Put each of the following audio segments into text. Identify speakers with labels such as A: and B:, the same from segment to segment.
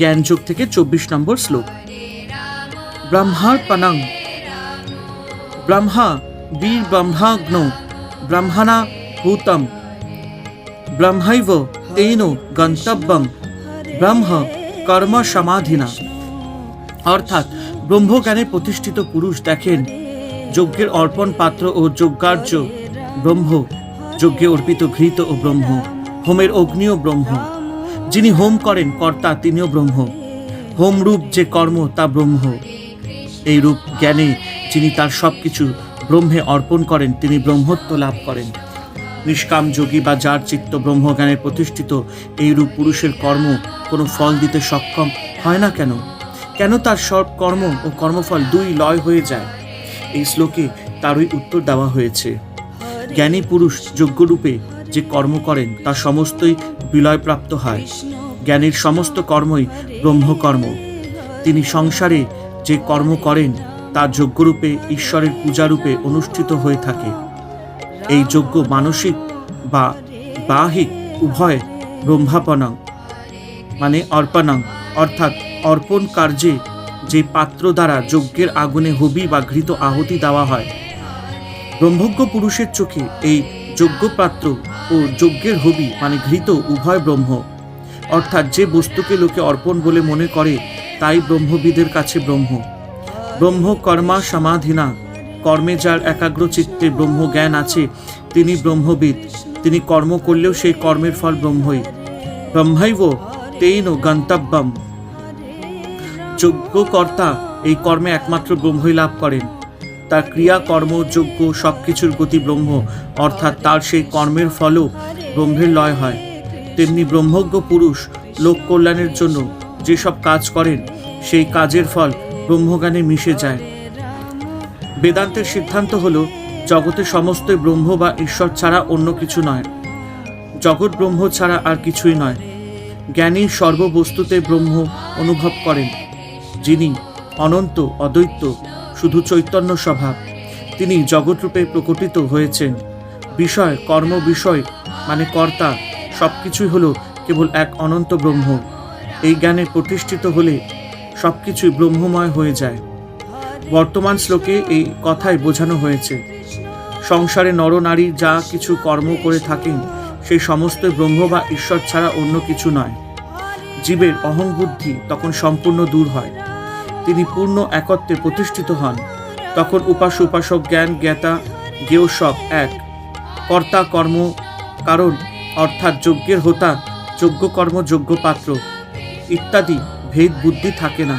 A: জ্ঞানযোগ থেকে চব্বিশ নম্বর শ্লোক ব্রহ্মার পানাং ব্রহ্মা বীর ব্রহ্মাগ্ন ব্রহ্মণা ভূতম ব্রহ্মৈব তেন গন্তব্যম ব্রহ্ম কর্ম সমাধিনা অর্থাৎ ব্রহ্মজ্ঞানে প্রতিষ্ঠিত পুরুষ দেখেন যজ্ঞের অর্পণ পাত্র ও যজ্ঞার্য ব্রহ্ম যজ্ঞে অর্পিত ঘৃত ও ব্রহ্ম হোমের অগ্নিও ব্রহ্ম যিনি হোম করেন কর্তা তিনিও ব্রহ্ম হোমরূপ যে কর্ম তা ব্রহ্ম এই রূপ জ্ঞানে যিনি তার সব কিছু ব্রহ্মে অর্পণ করেন তিনি ব্রহ্মত্ব লাভ করেন নিষ্কাম যোগী বা যার চিত্ত ব্রহ্মজ্ঞানে প্রতিষ্ঠিত এই রূপ পুরুষের কর্ম কোনো ফল দিতে সক্ষম হয় না কেন কেন তার সব কর্ম ও কর্মফল দুই লয় হয়ে যায় এই শ্লোকে তারই উত্তর দেওয়া হয়েছে জ্ঞানী পুরুষ যোগ্যরূপে যে কর্ম করেন তা সমস্তই বিলয়প্রাপ্ত হয় জ্ঞানীর সমস্ত কর্মই ব্রহ্মকর্ম তিনি সংসারে যে কর্ম করেন তা যজ্ঞরূপে ঈশ্বরের পূজারূপে অনুষ্ঠিত হয়ে থাকে এই যজ্ঞ মানসিক বা বাহিক উভয় ব্রহ্মাপনাং মানে অর্পণাং অর্থাৎ অর্পণ কার্যে যে পাত্র দ্বারা যজ্ঞের আগুনে হবি বা ঘৃত আহতি দেওয়া হয় ব্রহ্মজ্ঞ পুরুষের চোখে এই পাত্র ও যজ্ঞের হবি মানে ঘৃত উভয় ব্রহ্ম অর্থাৎ যে বস্তুকে লোকে অর্পণ বলে মনে করে তাই ব্রহ্মবিদের কাছে ব্রহ্ম ব্রহ্ম কর্মা সমাধিনা কর্মে যার একাগ্র চিত্তে ব্রহ্ম জ্ঞান আছে তিনি ব্রহ্মবিদ তিনি কর্ম করলেও সেই কর্মের ফল ব্রহ্মই ব্রহ্মাইব তেইন গন্তব্যম যজ্ঞকর্তা এই কর্মে একমাত্র ব্রহ্মই লাভ করেন তার ক্রিয়া যোগ্য সব কিছুর গতি ব্রহ্ম অর্থাৎ তার সেই কর্মের ফলও ব্রহ্মের লয় হয় তেমনি ব্রহ্মজ্ঞ পুরুষ লোক কল্যাণের জন্য যেসব কাজ করেন সেই কাজের ফল ব্রহ্মজ্ঞানে মিশে যায় বেদান্তের সিদ্ধান্ত হল জগতে সমস্ত ব্রহ্ম বা ঈশ্বর ছাড়া অন্য কিছু নয় জগৎ ব্রহ্ম ছাড়া আর কিছুই নয় জ্ঞানী সর্ববস্তুতে ব্রহ্ম অনুভব করেন যিনি অনন্ত অদ্বৈত শুধু চৈতন্য স্বভাব তিনি জগৎরূপে প্রকটিত হয়েছেন বিষয় কর্ম বিষয় মানে কর্তা সব কিছুই হলো কেবল এক অনন্ত ব্রহ্ম এই জ্ঞানে প্রতিষ্ঠিত হলে সব কিছুই ব্রহ্মময় হয়ে যায় বর্তমান শ্লোকে এই কথাই বোঝানো হয়েছে সংসারে নরনারী যা কিছু কর্ম করে থাকেন সেই সমস্ত ব্রহ্ম বা ঈশ্বর ছাড়া অন্য কিছু নয় জীবের অহংবুদ্ধি তখন সম্পূর্ণ দূর হয় তিনি পূর্ণ একত্রে প্রতিষ্ঠিত হন তখন উপাস উপাসক জ্ঞান জ্ঞাতা গেও সব এক কর্তা কর্ম কারণ অর্থাৎ যজ্ঞের হোতা যজ্ঞকর্ম কর্ম যোগ্য পাত্র ইত্যাদি ভেদ বুদ্ধি থাকে না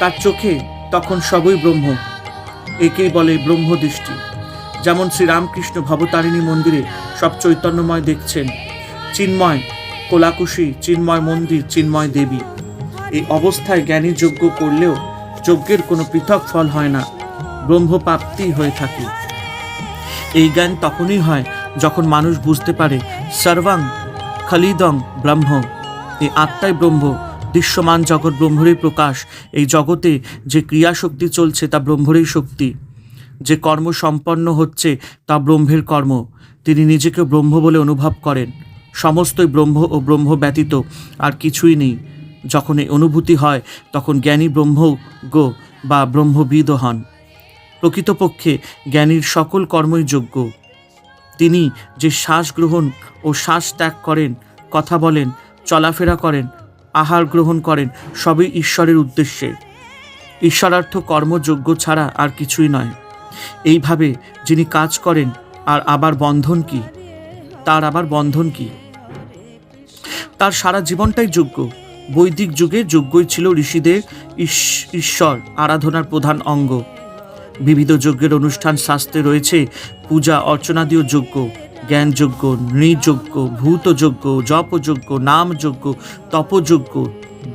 A: তার চোখে তখন সবই ব্রহ্ম একেই বলে ব্রহ্মদৃষ্টি যেমন শ্রীরামকৃষ্ণ ভবতারিণী মন্দিরে সব চৈতন্যময় দেখছেন চিন্ময় কোলাকুশি চিন্ময় মন্দির চিন্ময় দেবী এই অবস্থায় জ্ঞানী যজ্ঞ করলেও যজ্ঞের কোনো পৃথক ফল হয় না ব্রহ্মপ্রাপ্তি হয়ে থাকে এই জ্ঞান তখনই হয় যখন মানুষ বুঝতে পারে সর্বাং খালিদং ব্রহ্ম এই আত্মাই ব্রহ্ম দৃশ্যমান জগৎ ব্রহ্মরই প্রকাশ এই জগতে যে ক্রিয়াশক্তি চলছে তা ব্রহ্মরই শক্তি যে কর্ম সম্পন্ন হচ্ছে তা ব্রহ্মের কর্ম তিনি নিজেকে ব্রহ্ম বলে অনুভব করেন সমস্তই ব্রহ্ম ও ব্রহ্ম ব্যতীত আর কিছুই নেই যখন এই অনুভূতি হয় তখন জ্ঞানী ব্রহ্মজ্ঞ বা ব্রহ্মবিদ হন প্রকৃতপক্ষে জ্ঞানীর সকল কর্মই যোগ্য তিনি যে শ্বাস গ্রহণ ও শ্বাস ত্যাগ করেন কথা বলেন চলাফেরা করেন আহার গ্রহণ করেন সবই ঈশ্বরের উদ্দেশ্যে ঈশ্বরার্থ কর্মযোগ্য ছাড়া আর কিছুই নয় এইভাবে যিনি কাজ করেন আর আবার বন্ধন কি তার আবার বন্ধন কি তার সারা জীবনটাই যোগ্য বৈদিক যুগে যজ্ঞই ছিল ঋষিদের ঈশ্বর আরাধনার প্রধান অঙ্গ বিবিধ যজ্ঞের অনুষ্ঠান শাস্ত্রে রয়েছে পূজা অর্চনাদিও যজ্ঞ জ্ঞানযজ্ঞ নৃযজ্ঞ ভূতযজ্ঞ জপযজ্ঞ নামযজ্ঞ তপযজ্ঞ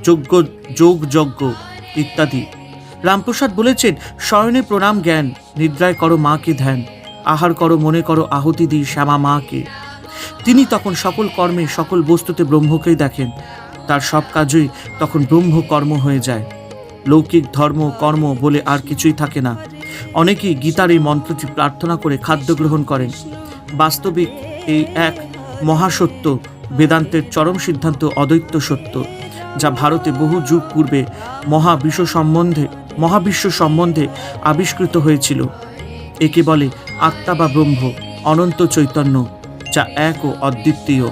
A: যজ্ঞ যোগযজ্ঞ ইত্যাদি রামপ্রসাদ বলেছেন স্বয়নে প্রণাম জ্ঞান নিদ্রায় করো মাকে ধ্যান আহার করো মনে করো আহুতি দিই শ্যামা মাকে তিনি তখন সকল কর্মে সকল বস্তুতে ব্রহ্মকেই দেখেন তার সব কাজই তখন ব্রহ্মকর্ম হয়ে যায় লৌকিক ধর্ম কর্ম বলে আর কিছুই থাকে না অনেকেই গীতার এই মন্ত্রটি প্রার্থনা করে খাদ্য গ্রহণ করেন বাস্তবিক এই এক মহাসত্য বেদান্তের চরম সিদ্ধান্ত অদ্বৈত সত্য যা ভারতে বহু যুগ পূর্বে মহাবিশ্ব সম্বন্ধে মহাবিশ্ব সম্বন্ধে আবিষ্কৃত হয়েছিল একে বলে আত্মা বা ব্রহ্ম অনন্ত চৈতন্য যা এক ও অদ্বিতীয়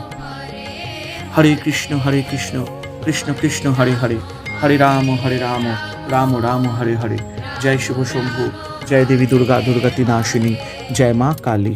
A: হরে কৃষ্ণ হরে কৃষ্ণ কৃষ্ণ কৃষ্ণ হরে হরে হরে রাম হরে রাম রাম রাম হরে হরে জয় শুভ শম্ভু জয় দেবী দুর্গা দুর্গা তিনাশিনী জয় মা কালী